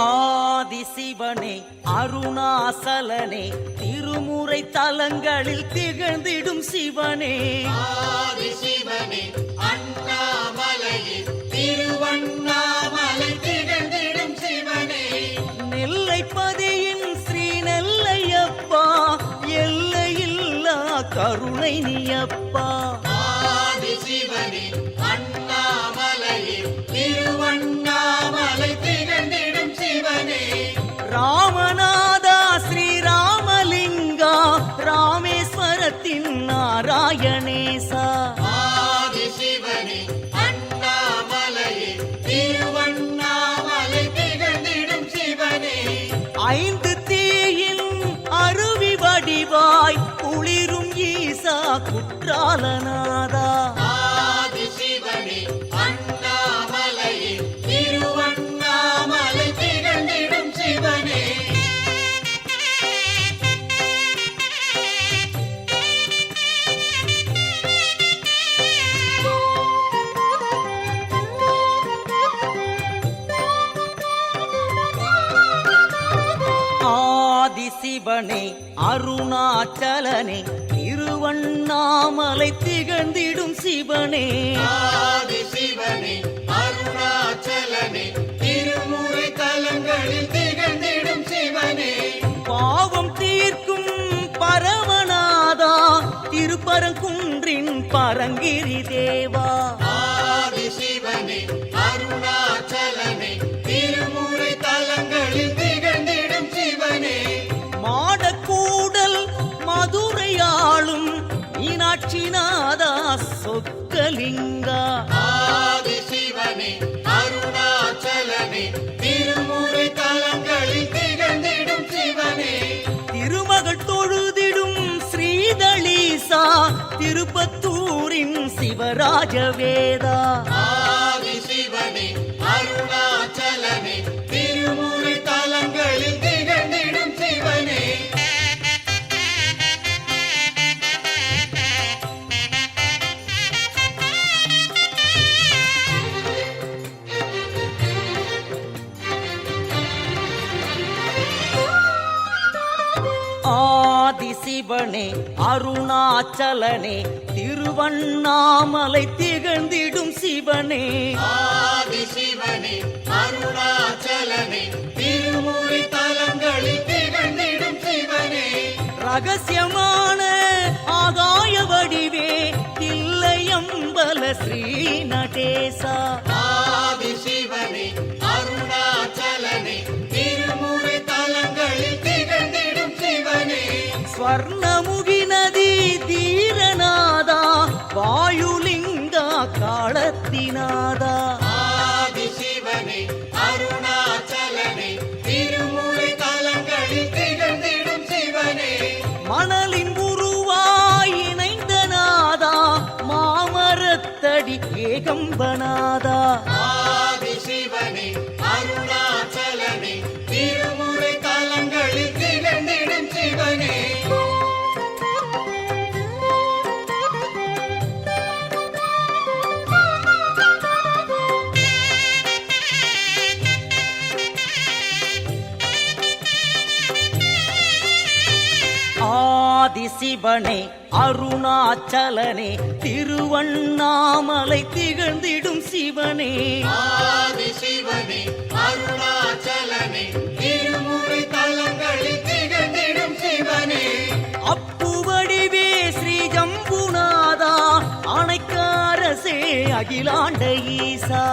ஆதிசிவனே அருணாசலனே திருமுறை தலங்களில் திகழ்ந்திடும் சிவனே. ஆதிசிவனே அண்ணாமலையே திருவண்ணாமலை திகழ்ந்திடும் சிவனே. நெல்லைப்பதியின் ஸ்ரீ நெல்லையப்பா எல்லையில்லா கருணை நீயப்பா ஆதிசிவனே அண்ணாமலையே திருவண்ணாமலை சிவனே ராமநாதா ஸ்ரீராமலிங்கா ராமேஸ்வரத்தின் நாராயணேசா. ஐந்து தீயின் அருவி வடிவாய் குளிரும் ஈசா குற்றாலநாதா ஆதிசிவனே அருணாச்சலனே திருவண்ணாமலை திகழ்ந்திடும் சிவனே. ஆதிசிவனே அருணாச்சலனே திருமுறை தலங்களில் திகழ்ந்திடும் சிவனே. பாவம் தீர்க்கும் பரமநாதா திருப்பரங்குன்றின் பரங்கிரி தேவா. சொக்கலிங்கா ஆதிசிவனே அருணாச்சலனே திருமுறை தலங்களில் திகழ்ந்திடும் சிவனே. திருமகள் தொழுதிடும் ஸ்ரீதளீசா திருப்பத்தூரின் சிவராஜவேதா. ஆதிசிவனே அருணாச்சலனே ஆதிசிவனே அருணாச்சலனே திருவண்ணாமலை திகழ்ந்திடும் சிவனே. ஆதிசிவனே அருணாச்சலனே திருமுறை தலங்களில் திகழ்ந்திடும் சிவனே. ரகசியமான ஆகாய வடிவே தில்லையம்பல ஸ்ரீ நடேசா. மாமரத்தடி ஏகம்பனாதா? ஆதி சிவனே. ஆதிசிவனே அருணாச்சலனே திருவண்ணாமலை திகழ்ந்திடும் சிவனே. ஆதிசிவனே அருணாச்சலனே திருமுறை தலங்களில் திகழ்ந்திடும் சிவனே. அப்புவடிவே ஸ்ரீ ஜம்புநாதா அணைக்காரசே அகிலாண்ட ஈசா.